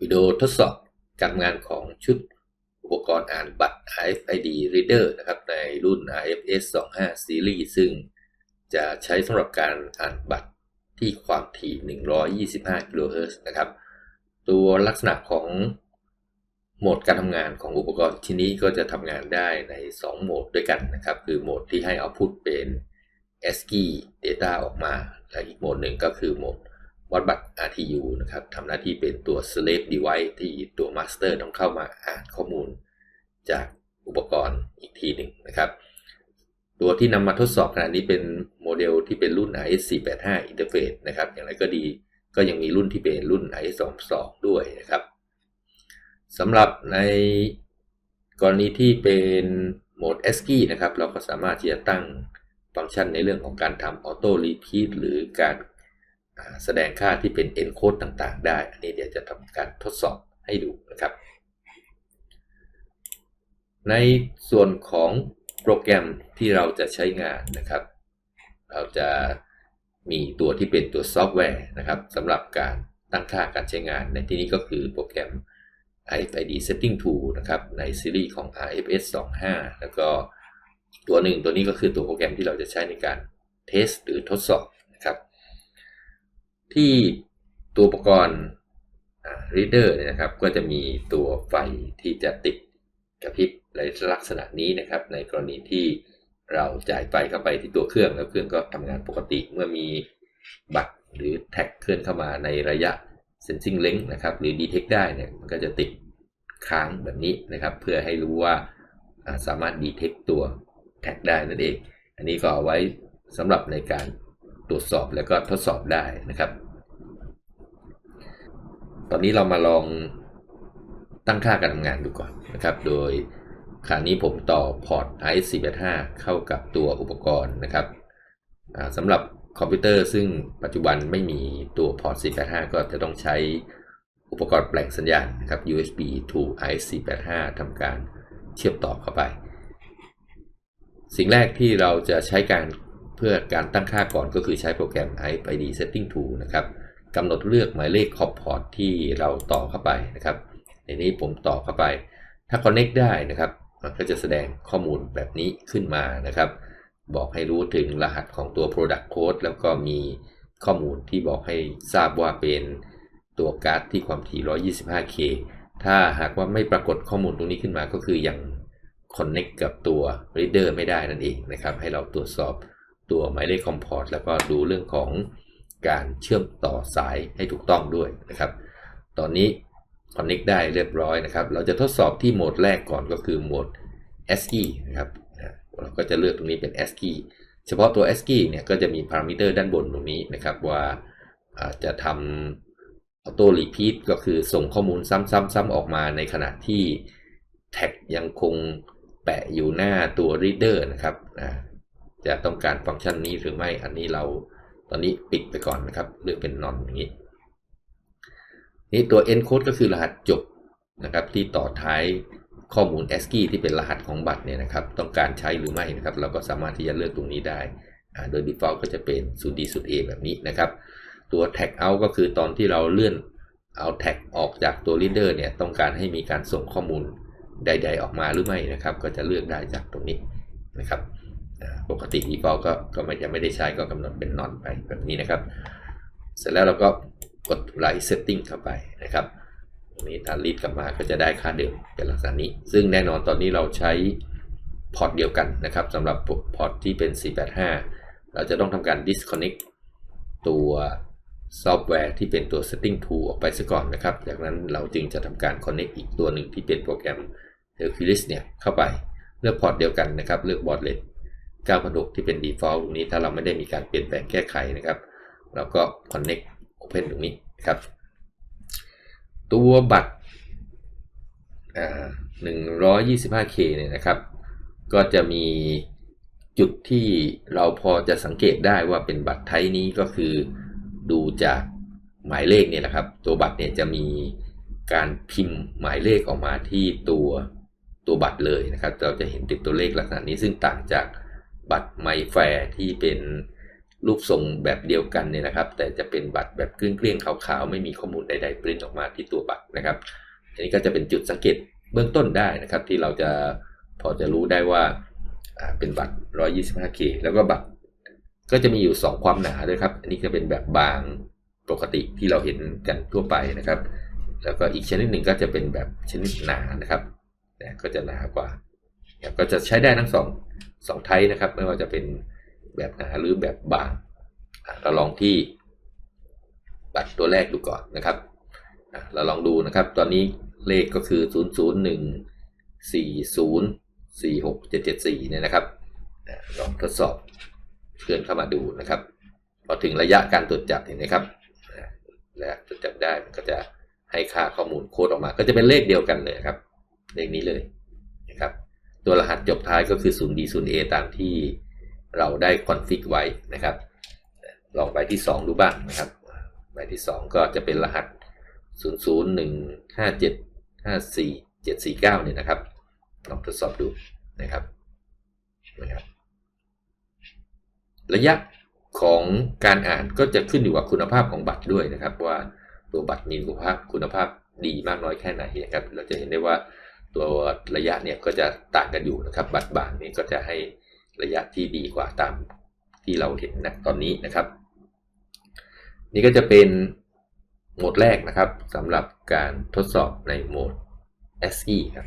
วิดีโอทดสอบการทำงานของชุดอุปกรณ์อ่านบัตร RFID Reader นะครับในรุ่น RFS 25 Series ซึ่งจะใช้สำหรับการอ่านบัตรที่ความถี่ 125 kHz นะครับ ตัวลักษณะของโหมดการทำงานของอุปกรณ์ชิ้นนี้ก็จะทำงานได้ใน 2 โหมดด้วยกันนะครับ คือโหมดที่ให้เอาพุทเป็น ASCII Data ออกมา และอีกโหมดหนึ่งก็คือโหมด วัดบัตร RTU นะครับทำหน้าที่เป็นตัว slave device ที่ตัว master ต้องเข้ามาอ่านข้อมูล จากอุปกรณ์อีกทีหนึ่งนะครับ ตัวที่นำมาทดสอบขณะนี้เป็นโมเดลที่เป็นรุ่น IS485 Interface นะครับ อย่างไรก็ดีก็ยังมีรุ่นที่เป็นรุ่น IS22 ด้วยนะครับสำหรับในกรณีที่เป็นโหมด ASCII นะครับ เราก็สามารถที่จะตั้งฟังก์ชันในเรื่องของการทำ Auto Repeat หรือการ แสดงค่าที่เป็น encode ต่างๆ ได้ อันนี้เดี๋ยวจะทำการทดสอบให้ดูนะครับ ในส่วนของโปรแกรมที่เราจะใช้งานนะครับ เราจะมีตัวที่เป็นตัวซอฟต์แวร์นะครับสำหรับการตั้งค่าการใช้งาน ในที่นี้ก็คือโปรแกรม RFID Setting Tool นะครับ ในซีรีส์ของ RFS 25 แล้วก็ตัวหนึ่งตัวนี้ก็คือตัวโปรแกรมที่เราจะใช้ในการเทสหรือทดสอบนะครับ ที่ตัวอุปกรณ์ reader เนี่ยนะครับ ก็จะมีตัวไฟที่จะติดกระพริบในลักษณะนี้นะครับ ในกรณีที่เราจ่ายไฟเข้าไปที่ตัวเครื่องแล้วเครื่องก็ทำงานปกติเมื่อมีบัตรหรือแท็กเคลื่อนเข้ามาในระยะ sensing length นะครับ หรือ detect ได้เนี่ยมันก็จะติดค้างแบบนี้นะครับ เพื่อให้รู้ว่าสามารถ detect ตัวแท็กได้นั่นเอง อันนี้ก็เอาไว้สำหรับในการ ตรวจสอบแล้วก็ทดสอบได้นะครับ ตอนนี้เรามาลองตั้งค่าการทำงานดูก่อนนะครับ โดยคราวนี้ผมต่อพอร์ต i485 เข้ากับตัวอุปกรณ์นะครับสำหรับคอมพิวเตอร์ซึ่งปัจจุบันไม่มีตัวพอร์ต 485 ก็จะต้องใช้อุปกรณ์แปลงสัญญาณนะครับ USB to i485 ทำการเชื่อมต่อเข้าไป สิ่งแรกที่เราจะใช้การ เพื่อการตั้งค่าก่อนก็คือใช้โปรแกรม RFID Setting Tool นะครับกำหนดเลือกหมายเลขขอบพอร์ตที่เราต่อเข้าไปนะครับในนี้ผมต่อเข้าไป ถ้า Connect ได้นะครับ มันก็จะแสดงข้อมูลแบบนี้ขึ้นมานะครับ บอกให้รู้ถึงรหัสของตัว Product Code แล้วก็มีข้อมูลที่บอกให้ทราบว่าเป็นตัวการ์ดที่ความถี่ 125K ถ้าหากว่าไม่ปรากฏข้อมูลตรงนี้ขึ้นมาก็คือยัง Connect กับตัว Reader ไม่ได้นั่นเองนะครับ ให้เราตรวจสอบ ตัวหมายเลขคอมพอร์ตแล้วก็ดูเรื่องของการเชื่อมต่อสายให้ถูกต้องด้วยนะครับ ตอนนี้ Connect ได้เรียบร้อยนะครับ เราจะทดสอบที่โหมดแรกก่อนก็คือโหมด ASCII นะครับ เราก็จะเลือกตรงนี้เป็น ASCII เฉพาะตัว ASCII เนี่ยก็จะมีพารามิเตอร์ด้านบนตรงนี้นะครับว่าจะทำ Auto Repeat ก็คือส่งข้อมูลซ้ำๆๆออกมาในขณะที่แท็กยังคงแปะอยู่หน้าตัว Reader นะครับ จะต้องการฟังก์ชันนี้หรือไม่อันนี้เราตอนนี้ปิดไปก่อนนะครับเลือกเป็น non อย่างนี้ นี่ตัว encode ก็คือรหัสจบนะครับ ที่ต่อท้ายข้อมูล ASCII ที่เป็นรหัสของบัตรเนี่ยนะครับ ต้องการใช้หรือไม่นะครับ เราก็สามารถที่จะเลือกตรงนี้ได้โดย default ก็จะเป็น 0D 0 A แบบนี้นะครับ ตัว tag out ก็คือตอนที่เราเลื่อนเอาแท็กออกจากตัว reader เนี่ยต้องการให้มีการส่งข้อมูลใด ๆ ออกมาหรือไม่นะครับ ก็จะเลือกได้จากตรงนี้นะครับ ปกติ default ก็ก็ไม่จะไม่ได้ใช้ก็กำหนดเป็น non ไปแบบนี้นะครับ เสร็จแล้วเราก็กด write setting เข้าไปนะครับตรงนี้ถ้า read กลับมาก็จะได้ค่าเดิมเป็นลักษณะนี้ ซึ่งแน่นอนตอนนี้เราใช้พอร์ตเดียวกันนะครับสำหรับพอร์ตที่เป็น 485 เราจะต้องทำการ disconnect ตัวซอฟต์แวร์ที่เป็นตัว setting tool ออกไปซะก่อนนะครับ จากนั้นเราจึงจะทำการ connect อีกตัวหนึ่งที่เป็นโปรแกรม Hercules เนี่ยเข้าไปเลือกพอร์ตเดียวกันนะครับ เลือก baudlet 9,6ที่เป็น default ตรงนี้ถ้าเราไม่ได้มีการเปลี่ยนแปลงแก้ไขนะครับเราก็ connect open ตรงนี้ครับ ตัวบัตร 125K เนี่ยนะครับ ก็จะมีจุดที่เราพอจะสังเกตได้ว่าเป็นบัตรไทนี้ก็คือดูจากหมายเลขเนี่ยนะครับ ตัวบัตรเนี่ยจะมีการพิมพ์หมายเลขออกมาที่ตัวตัวบัตรเลยนะครับ เราจะเห็นติดตัวเลขลักษณะนี้ซึ่งต่างจาก บัตรไมแฟร์ที่เป็นรูปทรงแบบเดียวกันเนี่ยนะครับ แต่จะเป็นบัตรแบบเกลี้ยงๆขาวๆ ไม่มีข้อมูลใดๆปริ้นออกมาที่ตัวบัตรนะครับ อันนี้ก็จะเป็นจุดสังเกตเบื้องต้นได้นะครับ ที่เราจะพอจะรู้ได้ว่าเป็นบัตร 125K แล้วก็บัตรก็จะมีอยู่ 2 ความหนาด้วยครับ อันนี้จะเป็นแบบบางปกติที่เราเห็นกันทั่วไปนะครับ แล้วก็อีกชนิดหนึ่งก็จะเป็นแบบชนิดหนานะครับ ก็จะหนากว่า ก็จะใช้ได้ทั้งสอง สองไทป์นะครับ ไม่ว่าจะเป็นแบบหนาหรือแบบบางเราลองที่บัตรตัวแรกดูก่อนนะครับเราลองดูนะครับ ตอนนี้เลขก็คือ 0 0 1 4 0 4 6 7 7 4เนี่ยนะครับลองทดสอบเคลื่อนเข้ามาดูนะครับ พอถึงระยะการตรวจจับเห็นไหมครับอะระยะตรวจจับได้มันก็จะให้ค่าข้อมูลโค้ดออกมา ก็จะเป็นเลขเดียวกันเลยครับ เลขนี้เลยนะครับ ตัวรหัสจบท้ายก็คือ 0D 0A ตามที่เราได้คอนฟิกไว้นะครับ ลองใบที่ 2 ดูบ้างนะครับใบที่ 2 ก็จะเป็นรหัส 0015754749เนี่ยนะครับ ลองทดสอบดูนะครับนะครับ ระยะของการอ่านก็จะขึ้นอยู่กับคุณภาพของบัตรด้วยนะครับ ว่าตัวบัตรมีคุณภาพคุณภาพดีมากน้อยแค่ไหนนะครับ เราจะเห็นได้ว่า ตัวระยะเนี่ยก็จะต่างกันอยู่นะครับบัตรบางนี่ก็จะให้ระยะที่ดีกว่าตามที่เราเห็นนะตอนนี้นะครับ นี่ก็จะเป็นโหมดแรกนะครับสำหรับการทดสอบในโหมด SE ครับ